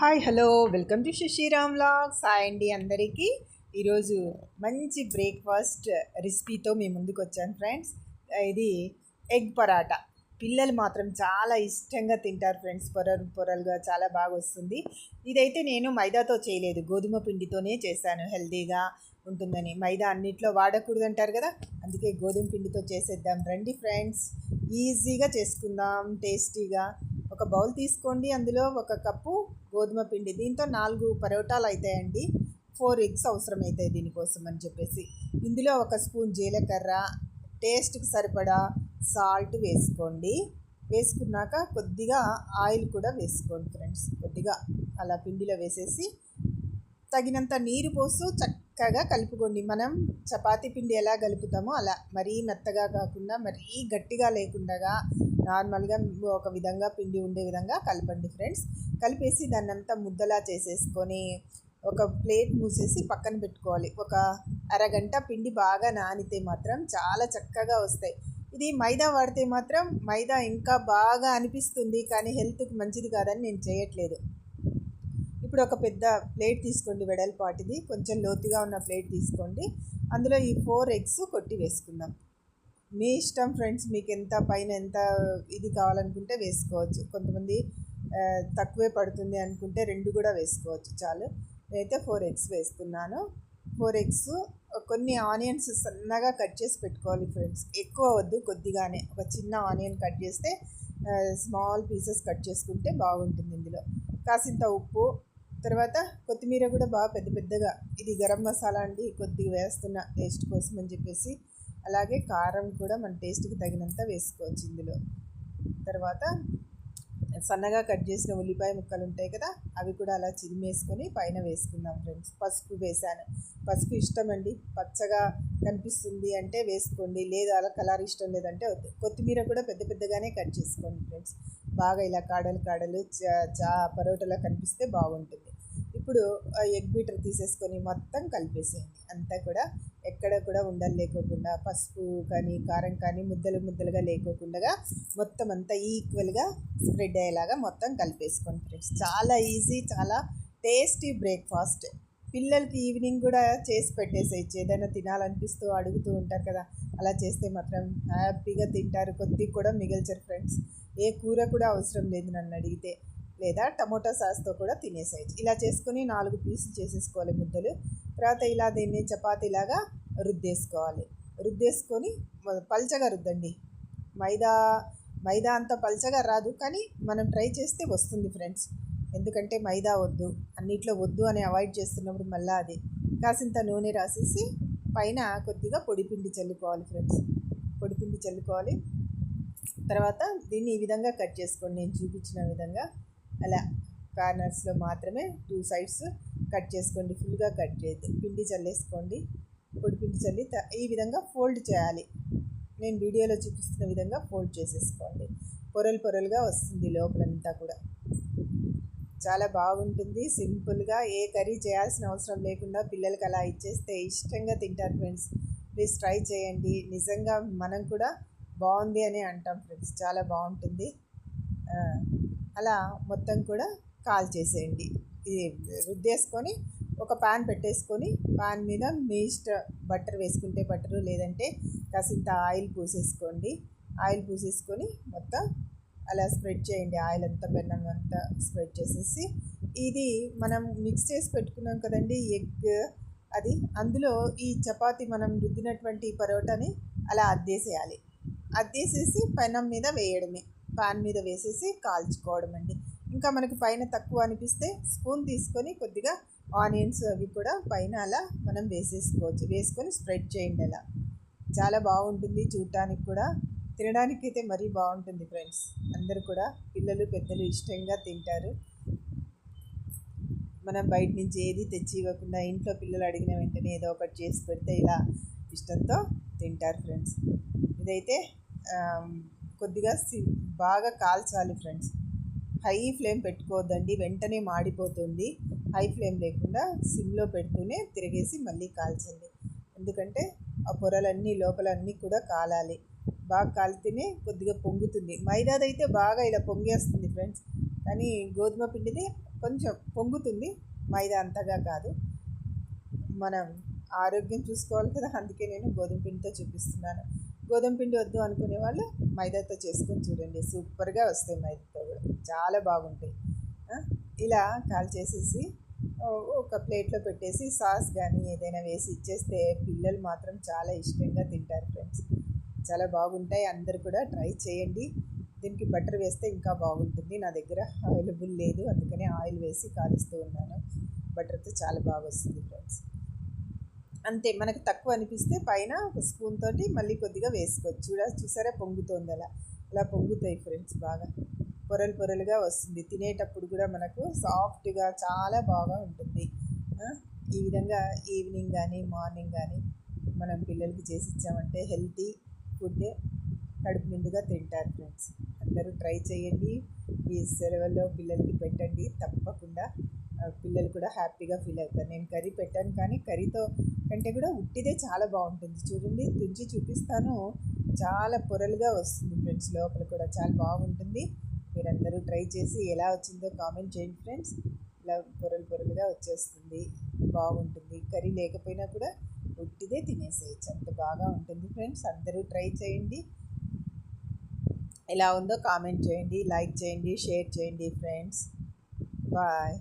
Hi hello. Welcome to Shashiram vlogs hi అండి అందరికీ. ఈరోజు మంచి బ్రేక్ఫాస్ట్ రెసిపీతో మేము ముందుకు వచ్చాను ఫ్రెండ్స్. ఇది ఎగ్ పరాటా. పిల్లలు మాత్రం చాలా ఇష్టంగా తింటారు ఫ్రెండ్స్. పొరలు పొరలుగా చాలా బాగా వస్తుంది. ఇదైతే నేను మైదాతో చేయలేదు. గోధుమ పిండితోనే చేశాను. హెల్తీగా ఉంటుందని. మైదా అన్నిట్లో వాడకూడదు అంటారు కదా? అందుకే గోధుమ పిండితో చేసేద్దాం. రండి ఫ్రెండ్స్. ఈజీగా చేసుకుందాం. టేస్టీగా. ఒక బౌల్ తీసుకోండి. అందులో ఒక కప్పు గోధుమ పిండి దీంతో నాలుగు పరోటాలు అవుతాయండి ఫోర్ ఎగ్స్ అవసరం అవుతాయి దీనికోసం అని చెప్పేసి. ఇందులో ఒక స్పూన్ జీలకర్ర టేస్ట్కి సరిపడా సాల్ట్ వేసుకోండి. వేసుకున్నాక కొద్దిగా ఆయిల్ కూడా వేసుకోండి ఫ్రెండ్స్. కొద్దిగా అలా పిండిలో వేసేసి తగినంత నీరు పోసు చక్కగా కలుపుకోండి. మనం చపాతీ పిండి ఎలా కలుపుతామో అలా మరీ మెత్తగా కాకుండా మరీ గట్టిగా లేకుండా నార్మల్గా ఒక విధంగా పిండి ఉండే విధంగా కలపండి ఫ్రెండ్స్. కలిపేసి దాన్ని అంతా ముద్దలా చేసేసుకొని ఒక ప్లేట్ మూసేసి పక్కన పెట్టుకోవాలి. ఒక అరగంట పిండి బాగా నానితే మాత్రం చాలా చక్కగా వస్తాయి. ఇది మైదా వాడితే మాత్రం మైదా ఇంకా బాగా అనిపిస్తుంది కానీ హెల్త్కి మంచిది కాదని నేను చేయట్లేదు. ఇప్పుడు ఒక పెద్ద ప్లేట్ తీసుకోండి వెడల్పాటిది. కొంచెం లోతుగా ఉన్న ప్లేట్ తీసుకోండి. అందులో ఈ ఫోర్ ఎగ్స్ కొట్టి వేసుకుందాం. మీ ఇష్టం ఫ్రెండ్స్ మీకు ఎంత పైన ఎంత ఇది కావాలనుకుంటే వేసుకోవచ్చు. కొంతమంది తక్కువే పడుతుంది అనుకుంటే రెండు కూడా వేసుకోవచ్చు చాలు. నేనైతే ఫోర్ ఎగ్స్ వేస్తున్నాను. ఫోర్ ఎగ్స్ కొన్ని ఆనియన్స్ సన్నగా కట్ చేసి పెట్టుకోవాలి ఫ్రెండ్స్. ఎక్కువ వద్దు కొద్దిగానే. ఒక చిన్న ఆనియన్ కట్ చేస్తే స్మాల్ పీసెస్ కట్ చేసుకుంటే బాగుంటుంది ఇందులో. కాసింత ఉప్పు తర్వాత కొత్తిమీర కూడా బాగా పెద్ద పెద్దగా ఇది గరం మసాలా అండి కొద్దిగా వేస్తున్న టేస్ట్ కోసం అని చెప్పేసి అలాగే కారం కూడా మన టేస్ట్కి తగినంత వేసుకోవచ్చు ఇందులో. తర్వాత సన్నగా కట్ చేసిన ఉల్లిపాయ ముక్కలు ఉంటాయి కదా అవి కూడా అలా చిరిమేసుకొని పైన వేసుకుందాం ఫ్రెండ్స్. పసుపు వేసాను. పసుపు ఇష్టం అండి పచ్చగా కనిపిస్తుంది అంటే వేసుకోండి. లేదు అలా కలర్ ఇష్టం లేదంటే కొత్తిమీర కూడా పెద్ద పెద్దగానే కట్ చేసుకోండి ఫ్రెండ్స్. బాగా ఇలా కాడలు కాడలు చా చా పరోటాలో కనిపిస్తే బాగుంటుంది. ఇప్పుడు ఆ ఎగ్ బీటర్ తీసేసుకొని మొత్తం కలిపేసేయండి. అంతా కూడా ఎక్కడ కూడా ఉండలు లేకోకుండా పసుపు కానీ కారం కానీ ముద్దలు ముద్దలుగా లేకోకుండా మొత్తం అంతా ఈక్వల్గా స్ప్రెడ్ అయ్యేలాగా మొత్తం కలిపేసుకోండి ఫ్రెండ్స్. చాలా ఈజీ చాలా టేస్టీ బ్రేక్ఫాస్ట్. పిల్లలకి ఈవినింగ్ కూడా చేసి పెట్టేసేయచ్చు. ఏదైనా తినాలనిపిస్తూ అడుగుతూ ఉంటారు కదా అలా చేస్తే మాత్రం హ్యాపీగా తింటారు. కొద్దిగా కూడా మిగల్చరు ఫ్రెండ్స్. ఏ కూర కూడా అవసరం లేదు నన్ను అడిగితే. లేదా టమోటా సాస్తో కూడా తినేసేయచ్చు. ఇలా చేసుకొని నాలుగు పీసులు చేసేసుకోవాలి ముద్దలు. తర్వాత ఇలా దీన్ని చపాతీలాగా రుద్దేసుకోవాలి. రుద్దేసుకొని పల్చగా రుద్దండి. మైదా మైదా అంత పల్చగా రాదు కానీ మనం ట్రై చేస్తే వస్తుంది ఫ్రెండ్స్. ఎందుకంటే మైదా వద్దు అన్నిట్లో వద్దు అని అవాయిడ్ చేస్తున్నప్పుడు మళ్ళీ అది కాసింత నూనె రాసేసి పైన కొద్దిగా పొడిపిండి చల్లుకోవాలి ఫ్రెండ్స్. పొడిపిండి చల్లుకోవాలి. తర్వాత దీన్ని ఈ విధంగా కట్ చేసుకోండి. నేను చూపించిన విధంగా. అలా కార్నర్స్లో మాత్రమే టూ సైడ్స్ కట్ చేసుకోండి ఫుల్గా కట్ చేయద్దు. పిండి చల్లేసుకోండి. పొడి పిండి చల్లి ఈ విధంగా ఫోల్డ్ చేయాలి. నేను వీడియోలో చూపిస్తున్న విధంగా ఫోల్డ్ చేసేసుకోండి. పొరలు పొరలుగా వస్తుంది లోపలంతా కూడా. చాలా బాగుంటుంది. సింపుల్గా ఏ కర్రీ చేయాల్సిన అవసరం లేకుండా పిల్లలకి అలా ఇచ్చేస్తే ఇష్టంగా తింటారు ఫ్రెండ్స్. ప్లీజ్ ట్రై చేయండి. నిజంగా మనం కూడా బాగుంది అని అంటాం ఫ్రెండ్స్. చాలా బాగుంటుంది. అలా మొత్తం కూడా కాల్ చేసేయండి. ఇది రుద్దేసుకొని ఒక పాన్ పెట్టేసుకొని పాన్ మీద మీ ఇష్ట బటర్ వేసుకుంటే బటరు లేదంటే కాసింత ఆయిల్ పూసేసుకోండి. ఆయిల్ పూసేసుకొని మొత్తం అలా స్ప్రెడ్ చేయండి. ఆయిల్ అంతా బెన్నం అంతా స్ప్రెడ్ చేసేసి ఇది మనం మిక్స్ చేసి పెట్టుకున్నాం కదండి ఎగ్ అది. అందులో ఈ చపాతి మనం రుద్దినటువంటి పరోటాని అలా అద్దేసేయాలి. అద్దేసేసి పెనం మీద వేయడమే. పాన్ మీద వేసేసి కాల్చుకోవడం అండి ఇంకా మనకి పైన తక్కువ అనిపిస్తే స్పూన్ తీసుకొని కొద్దిగా ఆనియన్స్ అవి కూడా పైన అలా మనం వేసేసుకోవచ్చు. వేసుకొని స్ప్రెడ్ చేయండి అలా. చాలా బాగుంటుంది చూడటానికి కూడా. తినడానికి అయితే మరీ బాగుంటుంది ఫ్రెండ్స్. అందరూ కూడా పిల్లలు పెద్దలు ఇష్టంగా తింటారు. మనం బయట నుంచి ఏది తెచ్చి ఇవ్వకుండా ఇంట్లో పిల్లలు అడిగిన వెంటనే ఏదో ఒకటి చేసి పెడితే ఇలా ఇష్టంతో తింటారు ఫ్రెండ్స్. ఇదైతే కొద్దిగా సి బాగా కాల్చాలి ఫ్రెండ్స్. హై ఫ్లేమ్ పెట్టుకోవద్దండి వెంటనే మాడిపోతుంది. హై ఫ్లేమ్ లేకుండా సిమ్లో పెడుతూనే తిరిగేసి మళ్ళీ కాల్చండి. ఎందుకంటే ఆ పొరలన్నీ లోపలన్నీ కూడా కాలాలి. బాగా కాలితేనే కొద్దిగా పొంగుతుంది. మైదాదైతే బాగా ఇలా పొంగేస్తుంది ఫ్రెండ్స్. కానీ గోధుమ పిండిది కొంచెం పొంగుతుంది. మైదా అంతగా కాదు. మనం ఆరోగ్యం చూసుకోవాలి కదా అందుకే నేను గోధుమ పిండితో చూపిస్తున్నాను. గోధుమ పిండి వద్దు అనుకునే వాళ్ళు మైదాతో చేసుకొని చూడండి. సూపర్గా వస్తాయి మైదాతో కూడా. చాలా బాగుంటాయి. ఇలా కాల్ చేసేసి ఒక ప్లేట్లో పెట్టేసి సాస్ కానీ ఏదైనా వేసి ఇచ్చేస్తే పిల్లలు మాత్రం చాలా ఇష్టంగా తింటారు ఫ్రెండ్స్. చాలా బాగుంటాయి. అందరు కూడా ట్రై చేయండి. దీనికి బటర్ వేస్తే ఇంకా బాగుంటుంది. నా దగ్గర అవైలబుల్ లేదు. అందుకనే ఆయిల్ వేసి కాలుస్తూ ఉన్నాను. బటర్తో చాలా బాగా వస్తుంది ఫ్రెండ్స్. అంతే మనకు తక్కువ అనిపిస్తే పైన ఒక స్పూన్ తోటి మళ్ళీ కొద్దిగా వేసుకోవచ్చు. చూడ చూసారా? పొంగుతోంది అలా. అలా పొంగుతాయి ఫ్రెండ్స్ బాగా. పొరలు పొరలుగా వస్తుంది. తినేటప్పుడు కూడా మనకు సాఫ్ట్గా చాలా బాగా ఉంటుంది. ఈ విధంగా ఈవినింగ్ కానీ మార్నింగ్ కానీ మనం పిల్లలకి చేసి ఇచ్చామంటే హెల్తీ ఫుడ్ కడుపు నిండుగా తింటారు ఫ్రెండ్స్. అందరూ ట్రై చేయండి. ఈ సెలవుల్లో పిల్లలకి పెట్టండి. తప్పకుండా. పిల్లలు కూడా హ్యాపీగా ఫీల్ అవుతారు. నేను కర్రీ పెట్టాను కానీ కర్రీతో కంటే కూడా ఉట్టిదే చాలా బాగుంటుంది. చూడండి తుంచి చూపిస్తాను. చాలా పొరలుగా వస్తుంది ఫ్రెండ్స్ లోపల కూడా చాలా బాగుంటుంది. మీరందరూ ట్రై చేసి ఎలా వచ్చిందో కామెంట్ చేయండి ఫ్రెండ్స్. ఇలా పొరలు పొరలుగా వచ్చేస్తుంది బాగుంటుంది. కర్రీ లేకపోయినా కూడా ఉట్టిదే తినేసేయచ్చు. అంత బాగా ఉంటుంది ఫ్రెండ్స్ అందరూ ట్రై చేయండి. ఎలా ఉందో కామెంట్ చేయండి లైక్ చేయండి షేర్ చేయండి ఫ్రెండ్స్. బాయ్.